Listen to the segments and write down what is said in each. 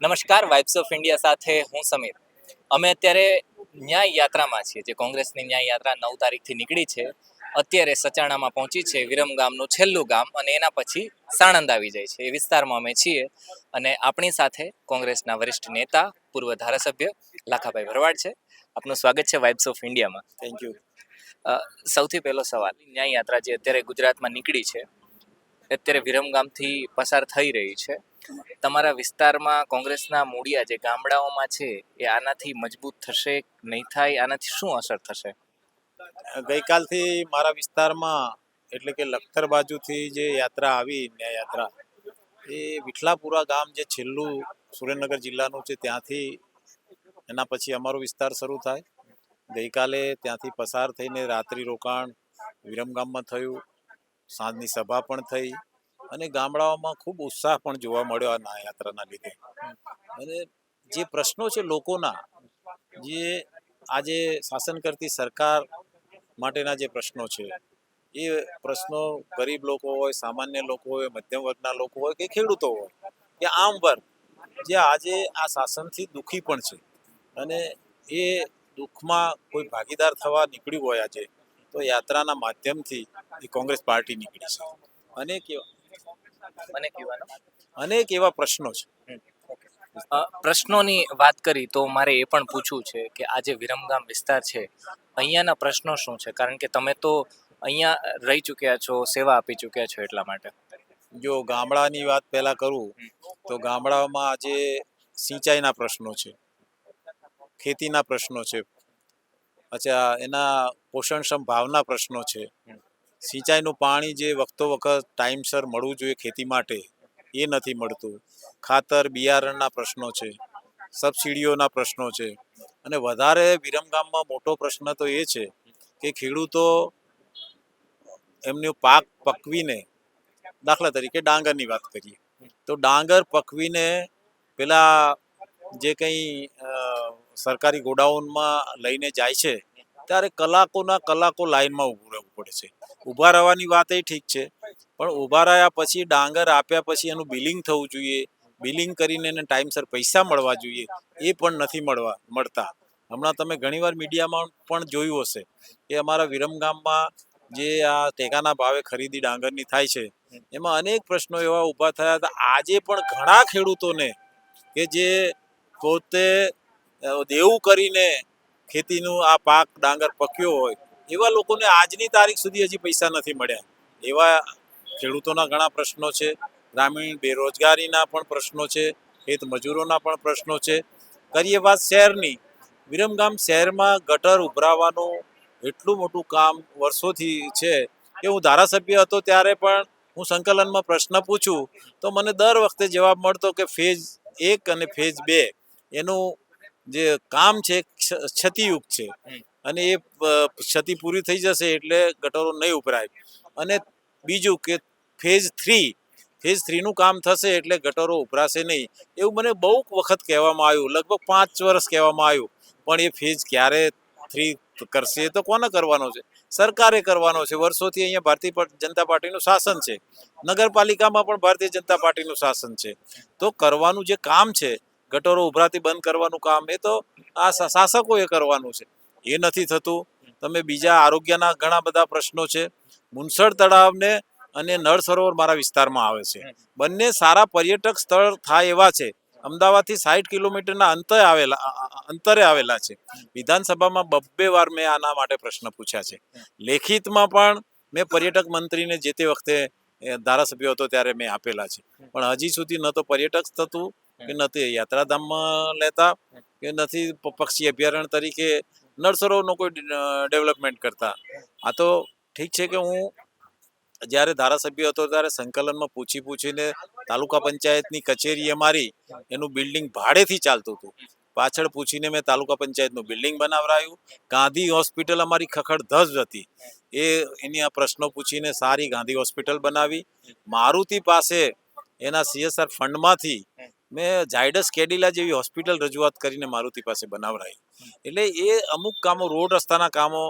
નમસ્કાર vibes of India સાથે હું સમીર. અમે અત્યારે ન્યાય યાત્રામાં છીએ જે કોંગ્રેસની ન્યાય યાત્રા નવ તારીખથી નીકળી છે. અત્યારે સચાણામાં પહોંચી છે વિરમ ગામનું છેલ્લું ગામ અને એના પછી સાણંદ આવી જાય છે. એ વિસ્તારમાં અમે છીએ અને આપણી સાથે કોંગ્રેસના વરિષ્ઠ નેતા પૂર્વ ધારાસભ્ય લાખાભાઈ ભરવાડ છે. આપનું સ્વાગત છે વાઇબ્સ ઓફ ઇન્ડિયામાં થેન્ક યુ સૌથી પહેલો સવાલ ન્યાય યાત્રા જે અત્યારે ગુજરાતમાં નીકળી છે અત્યારે વિરમગામથી પસાર થઈ રહી છે. તમારા વિસ્તારમાં કોંગ્રેસના મૂળિયા જે ગામડાઓમાં છે, એ આનાથી મજબૂત થશે નહીં થાય? આનાથી શું અસર થશે? ગઈકાલથી મારા વિસ્તારમાં એટલે કે લખતર બાજુથી જે યાત્રા આવી, ન્યાય યાત્રા, એ વિઠલાપુરા ગામ જે છેલ્લું સુરેન્દ્રનગર જિલ્લાનું છે, ત્યાંથી એના પછી અમારો વિસ્તાર શરૂ થાય. ગઈકાલે ત્યાંથી પસાર થઈને રાત્રિ રોકાણ વિરમગામમાં થયું, સાંજની સભા પણ થઈ અને ગામડાઓમાં ખૂબ ઉત્સાહ પણ જોવા મળ્યો આ યાત્રાના લીધે. અને જે પ્રશ્નો છે લોકોના, જે આજે શાસન કરતી સરકાર માટેના જે પ્રશ્નો છે, એ પ્રશ્નો ગરીબ લોકો હોય, સામાન્ય લોકો હોય, મધ્યમ વર્ગના લોકો હોય કે ખેડૂતો હોય, કે આમ વર્ગ, જે આજે આ શાસનથી દુઃખી પણ છે. અને એ દુઃખમાં કોઈ ભાગીદાર થવા નીકળ્યું હોય આજે, તો યાત્રાના માધ્યમથી એ કોંગ્રેસ પાર્ટી નીકળી છે. અને કહેવાનું અનેક એવા પ્રશ્નો છે. પ્રશ્નોની વાત કરી તો મારે એ પણ પૂછવું છે કે આ જે વિરમગામ વિસ્તાર છે અહીંયાના પ્રશ્નો શું છે? કારણ કે તમે તો અહીંયા રહી ચૂક્યા છો સેવા આપી ચૂક્યા છો એટલા માટે. જો ગામડાની વાત પહેલા કરું તો ગામડામાં આજે સિંચાઈના પ્રશ્નો છે ખેતીના પ્રશ્નો છે અચ્છા એના પોષણક્ષમ ભાવના પ્રશ્નો છે. સિંચાઈનું પાણી જે વખતો વખત ટાઈમસર મળવું જોઈએ ખેતી માટે, એ નથી મળતું. ખાતર, બિયારણના પ્રશ્નો છે, સબસિડીઓના પ્રશ્નો છે. અને વધારે વિરમગામમાં મોટો પ્રશ્ન તો એ છે કે ખેડૂતો એમનો પાક પકવીને, દાખલા તરીકે ડાંગરની વાત કરીએ, તો ડાંગર પકવીને પેલા જે કંઈ સરકારી ગોડાઉનમાં લઈને જાય છે, ત્યારે કલાકોના કલાકો લાઈનમાં ઊભું રહેવું પડે છે. ઊભા રહેવાની વાત એ ઠીક છે. પણ ઊભા રહ્યા પછી ડાંગર આપ્યા પછી એનું બિલિંગ થવું જોઈએ. બિલિંગ કરીને એને ટાઈમસર પૈસા મળવા જોઈએ. એ પણ નથી મળવા, મળતા. હમણાં તમે ઘણીવાર મીડિયામાં પણ જોયું હશે કે અમારા વિરમગામમાં જે આ ટેકાના ભાવે ખરીદી ડાંગરની થાય છે, એમાં અનેક પ્રશ્નો એવા ઊભા થયા હતા. આજે પણ ઘણા ખેડૂતોને કે જે પોતે દેવું કરીને ખેતીનું આ પાક ડાંગર પક્યો હોય એવા લોકોને આજની તારીખ સુધી હજી પૈસા નથી મળ્યા. એવા ખેડૂતોના ઘણા પ્રશ્નો છે, ગ્રામીણ બેરોજગારીના પણ પ્રશ્નો છે, ખેત મજૂરોના પણ પ્રશ્નો છે. કરીએ વાત શહેરની. વિરમગામ શહેરમાં ગટર ઉભરાવાનું એટલું મોટું કામ વર્ષોથી છે કે હું ધારાસભ્ય હતો ત્યારે પણ હું સંકલનમાં પ્રશ્ન પૂછું તો મને દર વખતે જવાબ મળતો કે ફેઝ એક અને ફેઝ બે એનું જે કામ છે ક્ષતિયુક્ત છે. અને એ ક્ષતિ પૂરી થઈ જશે એટલે ગટરો નહીં ઉભરાય અને બીજું કે ફેઝ થ્રી ફેઝ થ્રીનું કામ થશે એટલે ગટરો ઉભરાશે નહીં. એવું મને બહુ વખત કહેવામાં આવ્યું, લગભગ પાંચ વર્ષ કહેવામાં આવ્યું. પણ એ ફેઝ ક્યારે થ્રી કરશે એ તો કોને કરવાનો છે? સરકારે કરવાનો છે. વર્ષોથી અહીંયા ભારતીય જનતા પાર્ટીનું શાસન છે. નગરપાલિકામાં પણ ભારતીય જનતા પાર્ટીનું શાસન છે. તો કરવાનું જે કામ છે, ગટરો ઉભરાતી બંધ કરવાનું કામ, એ તો આ શાસકોએ કરવાનું છે. એ નથી થતું. તમે બીજા આરોગ્યના ઘણા બધા પ્રશ્નો છે. મુનસર તળાવને અને નળ સરોવર મારા વિસ્તારમાં આવે છે. બંને સારા પર્યટક સ્થળ થાય એવા છે. અમદાવાદથી સાઠ કિલોમીટરના અંતરે આવેલા અંતરે આવેલા છે. વિધાનસભામાં બબ્બે વાર મેં આના માટે પ્રશ્ન પૂછ્યા છે. લેખિતમાં પણ મેં પર્યટક મંત્રીને જે તે વખતે ધારાસભ્ય હતો ત્યારે મેં આપેલા છે. પણ હજી સુધી ન તો પર્યટક થતું કે નથી યાત્રાધામમાં લેતા કે નથી પક્ષી અભયારણ્ય તરીકે નળ કોઈ ડેવલપમેન્ટ કરતા. આ તો ઠીક છે કે હું જ્યારે ધારાસભ્ય હતો ત્યારે સંકલનમાં પૂછી પૂછીને તાલુકા પંચાયતની કચેરીએ મારી એનું બિલ્ડિંગ ભાડેથી ચાલતું હતું. પાછળ પૂછીને મેં તાલુકા પંચાયતનું બિલ્ડિંગ બનાવરાયું. ગાંધી હોસ્પિટલ અમારી ખખડધજ હતી. એ, એની આ પ્રશ્નો પૂછીને સારી ગાંધી હોસ્પિટલ બનાવી. મારુતિ પાસે એના સીએસઆર ફંડમાંથી મેં ઝાયડસ કેડિલા જેવી હોસ્પિટલ રજૂઆત કરીને મારુતિ પાસે બનાવડાવી એટલે એ અમુક કામો, રોડ રસ્તાના કામો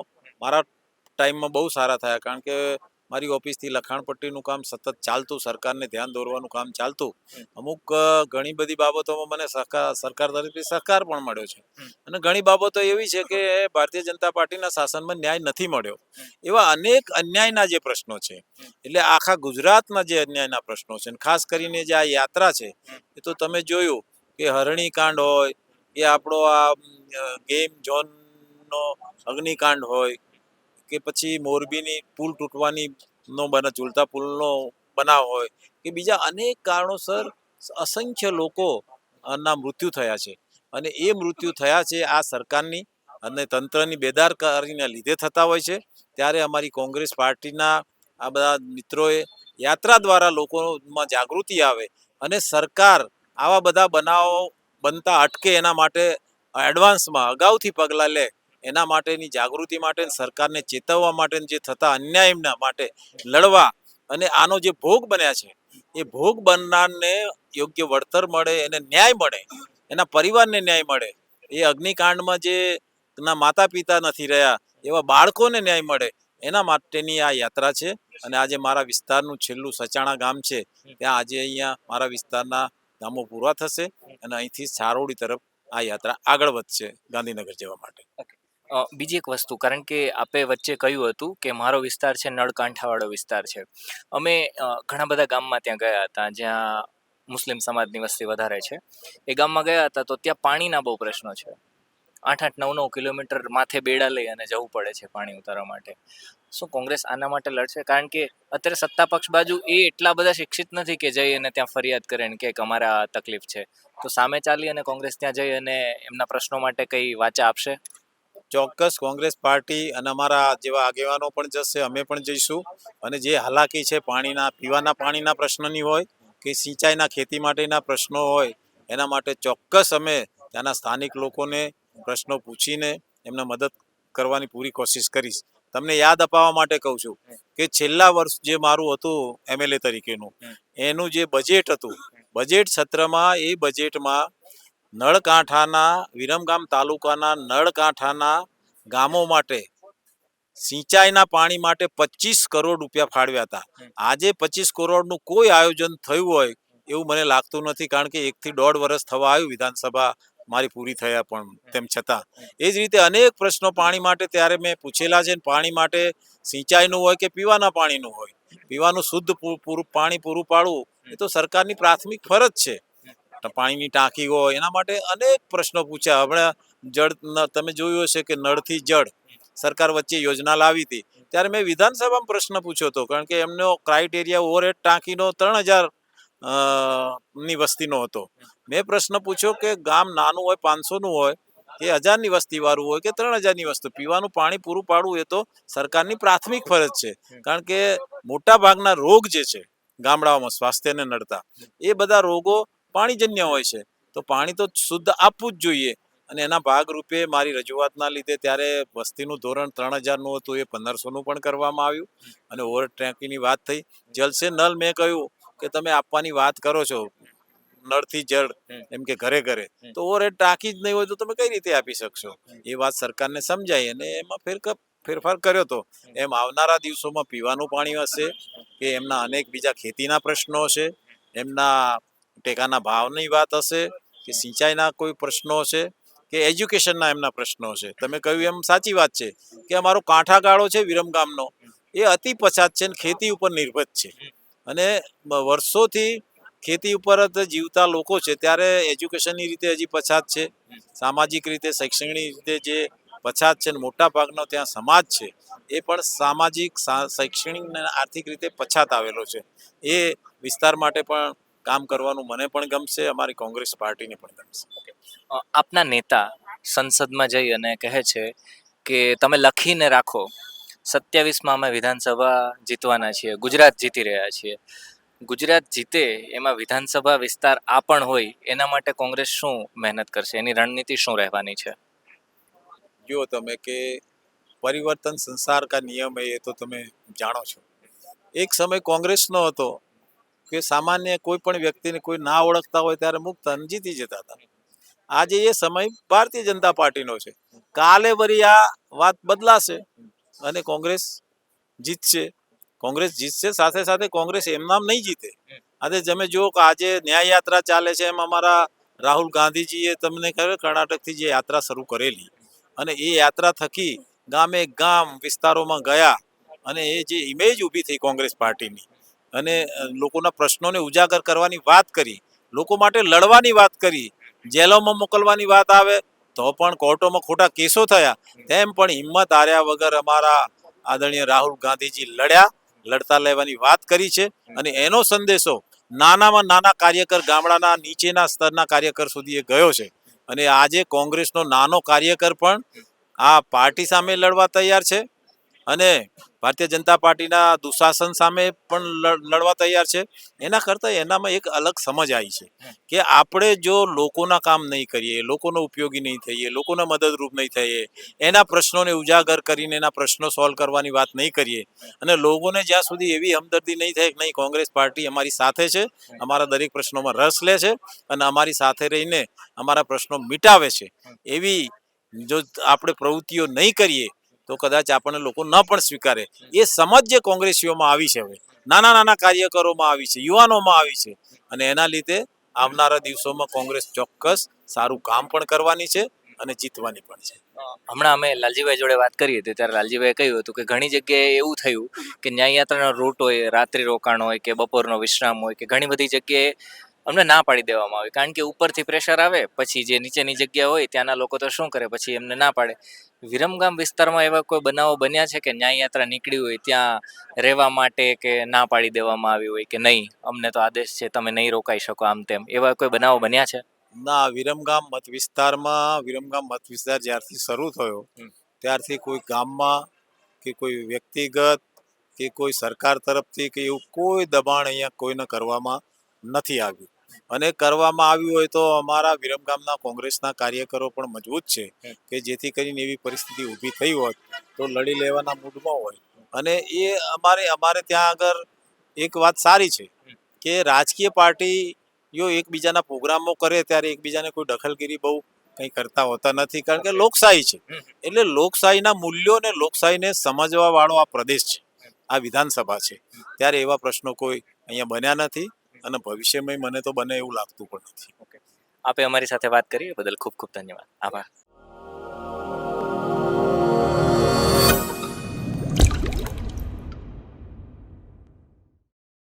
મારા ટાઈમમાં બહુ સારા થયા. કારણ કે મારી ઓફિસથી લખાણપટ્ટીનું કામ સતત ચાલતું સરકારને ધ્યાન દોરવાનું કામ ચાલતું. અમુક ઘણી બધી બાબતોમાં મને સહકાર સરકાર તરફથી સહકાર પણ મળ્યો છે. અને ઘણી બાબતો એવી છે કે ભારતીય જનતા પાર્ટીના શાસનમાં ન્યાય નથી મળ્યો. એવા અનેક અન્યાયના જે પ્રશ્નો છે એટલે આખા ગુજરાતના જે અન્યાયના પ્રશ્નો છે ખાસ કરીને જે આ યાત્રા છે એ તો તમે જોયું કે હરણીકાંડ હોય કે આપણો આ ગેમ ઝોનનો અગ્નિકાંડ હોય કે પછી મોરબીની પુલ તૂટવાની નો બને ઝૂલતા પુલનો બનાવ હોય, કે બીજા અનેક કારણોસર અસંખ્ય લોકો ના મૃત્યુ થયા છે. અને એ મૃત્યુ થયા છે આ સરકારની અને તંત્રની બેદારકારીના લીધે થતા હોય છે. ત્યારે અમારી કોંગ્રેસ પાર્ટીના આ બધા મિત્રોએ યાત્રા દ્વારા લોકોમાં જાગૃતિ આવે અને સરકાર આવા બધા બનાવો બનતા અટકે એના માટે એડવાન્સમાં અગાઉથી પગલાં લે એના માટેની જાગૃતિ માટે સરકારને ચેતવવા માટે જે થતા અન્યાયના માટે લડવા અને આનો જે ભોગ બન્યા છે, એ ભોગ બનનારને યોગ્ય વળતર મળે, એને ન્યાય મળે, એના પરિવારને ન્યાય મળે. એ અગ્નિકાંડમાં જે ના માતા પિતા નથી રહ્યા, એવા બાળકોને ન્યાય મળે, એના માટેની આ યાત્રા છે. અને આજે મારા વિસ્તારનું છેલ્લું સચાણા ગામ છે, ત્યાં આજે અહીંયા મારા વિસ્તારના ગામો પૂરા થશે. અને અહીંથી સારોડી તરફ આ યાત્રા આગળ વધશે ગાંધીનગર જવા માટે. બીજી એક વસ્તુ, કારણ કે આપે વચ્ચે કહ્યું હતું કે મારો વિસ્તાર છે નળકાંઠાવાળો વિસ્તાર છે. અમે ઘણા બધા ગામમાં ત્યાં ગયા હતા, જ્યાં મુસ્લિમ સમાજની વસ્તી વધારે છે. એ ગામમાં ગયા હતા તો ત્યાં પાણીના બહુ પ્રશ્નો છે. આઠ આઠ નવ નવ કિલોમીટર માથે બેડા લઈ અને જવું પડે છે પાણી ઉતારવા માટે. શું કોંગ્રેસ આના માટે લડશે? કારણ કે અત્યારે સત્તા પક્ષ બાજુ એ એટલા બધા શિક્ષિત નથી કે જઈ અને ત્યાં ફરિયાદ કરે ને કે અમારે તકલીફ છે. તો સામે ચાલી અને કોંગ્રેસ ત્યાં જઈ અને એમના પ્રશ્નો માટે કઈ વાચા આપશે? ચોક્કસ કોંગ્રેસ પાર્ટી અને અમારા જેવા આગેવાનો પણ જશે, અમે પણ જઈશું. અને જે હાલાકી છે પાણીના, પીવાના પાણીના પ્રશ્નની હોય કે સિંચાઈના ખેતી માટેના પ્રશ્નો હોય, એના માટે ચોક્કસ અમે ત્યાંના સ્થાનિક લોકોને પ્રશ્નો પૂછીને એમને મદદ કરવાની પૂરી કોશિશ કરીશ. તમને યાદ અપાવવા માટે કહું છું કે છેલ્લા વર્ષ જે મારું હતું એમએલએ તરીકેનું, એનું જે બજેટ હતું બજેટ સત્રમાં એ બજેટમાં નળકાંઠાના વિરમગામ તાલુકાના નળકાંઠાના ગામો માટે સિંચાઈના પાણી માટે પચીસ કરોડ રૂપિયા ફાળવ્યા હતા. આજે પચીસ કરોડનું કોઈ આયોજન થયું હોય એવું મને લાગતું નથી કારણ કે એકથી દોઢ વર્ષ થવા આવ્યું વિધાનસભા મારી પૂરી થયા પણ તેમ છતાં. એ જ રીતે અનેક પ્રશ્નો પાણી માટે ત્યારે મેં પૂછેલા છે ને પાણી માટે સિંચાઈનું હોય કે પીવાના પાણીનું હોય. પીવાનું શુદ્ધ પૂરું પાણી પૂરું પાડવું એ તો સરકારની પ્રાથમિક ફરજ છે. પાણીની ટાંકી હોય, એના માટે અનેક પ્રશ્નો પૂછ્યા. હમણાં જળ તમે જોયું હશે કે નળથી જળ સરકાર વચ્ચે યોજના લાવી હતી. ત્યારે મેં વિધાનસભામાં પ્રશ્ન પૂછ્યો હતો, કારણ કે એમનો ક્રાઇટેરિયા ઓવરહેડ ટાંકીનો ત્રણ હજારની વસ્તીનો હતો. મેં પ્રશ્ન પૂછ્યો કે ગામ નાનું હોય, પાંચસોનું હોય, કે હજારની વસ્તીવાળું હોય, કે ત્રણ હજારની વસ્તુ, પીવાનું પાણી પૂરું પાડવું એ તો સરકારની પ્રાથમિક ફરજ છે. કારણ કે મોટા ભાગના રોગ જે છે ગામડાઓમાં સ્વાસ્થ્યને નડતા, એ બધા રોગો પાણીજન્ય હોય છે. તો પાણી તો શુદ્ધ આપવું જ જોઈએ. અને એના ભાગરૂપે મારી રજૂઆતના લીધે ત્યારે વસ્તીનું ધોરણ ત્રણ હજારનું હતું, એ પંદરસોનું પણ કરવામાં આવ્યું. અને ઓવર ટેન્કીની વાત થઈ. જલસે નલ મેં કહ્યું કે તમે આપવાની વાત કરો છો, નળથી જળ, એમ કે ઘરે ઘરે. તો ઓવર ટાંકી જ નહીં હોય તો તમે કઈ રીતે આપી શકશો? એ વાત સરકારને સમજાય અને એમાં ફેર ફેરફાર કર્યો તો. એમ આવનારા દિવસોમાં પીવાનું પાણી હશે કે એમના અનેક બીજા ખેતીના પ્રશ્નો હશે, એમના ટેકાના ભાવની વાત હશે કે સિંચાઈના કોઈ પ્રશ્નો છે કે એજ્યુકેશનના એમના પ્રશ્નો છે? તમે કહ્યું એમ સાચી વાત છે કે અમારો કાંઠાગાળો છે વિરમગામનો એ અતિ પછાત છે અને ખેતી ઉપર નિર્ભર છે. અને વર્ષોથી ખેતી ઉપર જ જીવતા લોકો છે, ત્યારે એજ્યુકેશનની રીતે હજી પછાત છે. સામાજિક રીતે, શૈક્ષણિક રીતે જે પછાત છે ને મોટા ભાગનો ત્યાં સમાજ છે, એ પણ સામાજિક શૈક્ષણિક અને આર્થિક રીતે પછાત આવેલો છે. એ વિસ્તાર માટે પણ કામ કરવાનું મને પણ ગમશે અમારી કોંગ્રેસ પાર્ટીને પણ ગમશે. આપના નેતા સંસદમાં જઈ અને કહે છે કે તમે લખીને રાખો સત્યાવીસમાં અમે વિધાનસભા જીતવાના છીએ ગુજરાત જીતી રહ્યા છીએ. ગુજરાત જીતે એમાં વિધાનસભા વિસ્તાર આ પણ હોય એના માટે કોંગ્રેસ શું મહેનત કરશે? એની રણનીતિ શું રહેવાની છે? જુઓ તમે કે પરિવર્તન સંસાર કા નિયમ એ તો તમે જાણો છો. એક સમય કોંગ્રેસનો હતો કે સામાન્ય કોઈ પણ વ્યક્તિને કોઈ ના ઓળખતા હોય ત્યારે મુક્ત જીતી જતા હતા. આજે એ સમય ભારતીય જનતા પાર્ટીનો છે. કાલે વરી આ વાત બદલાશે અને કોંગ્રેસ જીતશે. કોંગ્રેસ જીતશે, સાથે સાથે કોંગ્રેસ એમનામ નહીં જીતે. આજે તમે જુઓ કે આજે ન્યાય યાત્રા ચાલે છે એમ અમારા રાહુલ ગાંધીજીએ તમને કહ્યું કર્ણાટકથી જે યાત્રા શરૂ કરેલી અને એ યાત્રા થકી ગામે ગામ વિસ્તારોમાં ગયા અને એ જે ઇમેજ ઊભી થઈ કોંગ્રેસ પાર્ટીની અને લોકોના પ્રશ્નોને ઉજાગર કરવાની વાત કરી, લોકો માટે લડવાની વાત કરી, જેલોમાં મોકલવાની વાત આવે, તો પણ કોર્ટોમાં ખોટા કેસો થયા. તેમ પણ હિંમત હાર્યા વગર અમારા આદરણીય રાહુલ ગાંધીજી લડ્યા, લડતા લેવાની વાત કરી છે. અને એનો સંદેશો નાનામાં નાના કાર્યકર ગામડાના નીચેના સ્તરના કાર્યકર સુધી એ ગયો છે. અને આજે કોંગ્રેસનો નાનો કાર્યકર પણ આ પાર્ટી સામે લડવા તૈયાર છે. અને ભારતીય જનતા પાર્ટીના દુશાસન સામે પણ લડ- લડવા તૈયાર છે. એના કરતાં એનામાં એક અલગ સમજ આવી છે કે આપણે જો લોકોના કામ નહીં કરીએ લોકોનો ઉપયોગી નહીં થઈએ લોકોને મદદરૂપ નહીં થઈએ એના પ્રશ્નોને ઉજાગર કરીને એના પ્રશ્નો સોલ્વ કરવાની વાત નહીં કરીએ અને લોકોને જ્યાં સુધી એવી હમદર્દી નહીં થાય કે નહીં કોંગ્રેસ પાર્ટી અમારી સાથે છે અમારા દરેક પ્રશ્નોમાં રસ લે છે અને અમારી સાથે રહીને અમારા પ્રશ્નો મિટાવે છે. એવી જો આપણે પ્રવૃત્તિઓ નહીં કરીએ તો કદાચ આપણને લોકો ન પણ સ્વીકારે. એ સમજ જે કોંગ્રેસીઓમાં આવી છે હવે. નાના નાના કાર્યકરોમાં આવી છે, યુવાનોમાં આવી છે. અને એના લીધે આવનારા દિવસોમાં કોંગ્રેસ ચોક્કસ સારું કામ પણ કરવાની છે અને જીતવાની પણ છે. હમણાં અમે લાલજીભાઈ જોડે વાત કરી હતી ત્યારે લાલજીભાઈ કહ્યું હતું કે ઘણી જગ્યાએ એવું થયું કે ન્યાય યાત્રાનો રૂટ હોય, રાત્રિ રોકાણ હોય કે બપોરનો વિશ્રામ હોય કે ઘણી બધી જગ્યાએ અમને ના પાડી દેવામાં આવે. કારણ કે ઉપરથી પ્રેશર આવે પછી જે નીચેની જગ્યા હોય ત્યાંના લોકો તો શું કરે? પછી એમને ના પાડે. વિરમગામ વિસ્તારમાં એવા કોઈ બનાવો બન્યા છે કે ન્યાય યાત્રા નીકળી હોય ત્યાં રહેવા માટે કે ના પાડી દેવામાં આવી હોય કે નહીં? અમને તો આદેશ છે તમે નહીં રોકાઈ શકો આમ તેમ. એવા કોઈ બનાવો બન્યા છે? ના વિરમગામ મત વિસ્તારમાં વિરમગામ મત વિસ્તાર જ્યારથી શરૂ થયો ત્યારથી કોઈ ગામમાં કે કોઈ વ્યક્તિગત કે કોઈ સરકાર તરફથી કે એવું કોઈ દબાણ અહીંયા કોઈને કરવામાં નથી આવ્યું. અને કરવામાં આવ્યું હોય તો અમારા વિરમગામના કોંગ્રેસના કાર્યકરો પણ મજબૂત છે કે જેથી કરીને એવી પરિસ્થિતિ ઊભી થઈ હોત તો લડી લેવાના મૂડમાં હોય. અને એ અમારે અમારે ત્યાં આગળ એક વાત સારી છે કે રાજકીય પાર્ટીઓ એકબીજાના પ્રોગ્રામો કરે ત્યારે એકબીજાને કોઈ દખલગીરી બહુ કંઈ કરતા હોતા નથી. કારણ કે લોકશાહી છે. એટલે લોકશાહીના મૂલ્યો ને લોકશાહીને સમજવા વાળો આ પ્રદેશ છે. આ વિધાનસભા છે. ત્યારે એવા પ્રશ્નો કોઈ અહીંયા બન્યા નથી. અને ભવિષ્યમાં મને તો બને એવું લાગતું પણ નથી. આપે અમારી સાથે વાત કરી એ બદલ ખૂબ ખૂબ ધન્યવાદ. આભાર.